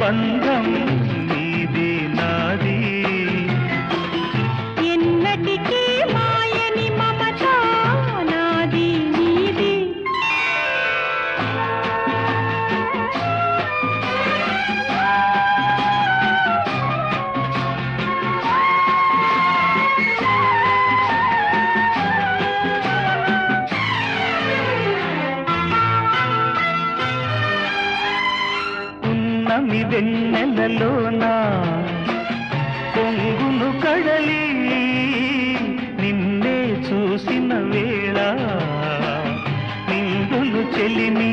బంధం నీది ఉన్నమి వెన్నెలలోనా పొంగును కడలి నిన్నే చూసిన వేళ నిండును చెలిమీ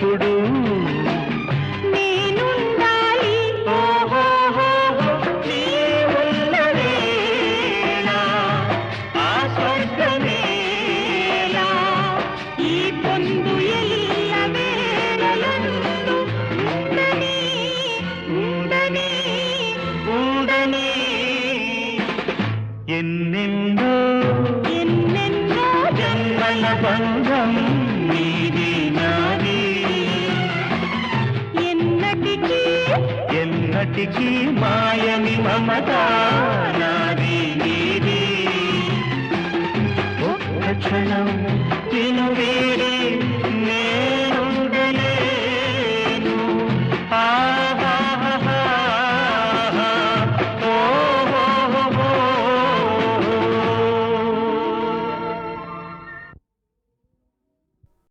చూడు ఎన్నటికీ మాయని మమత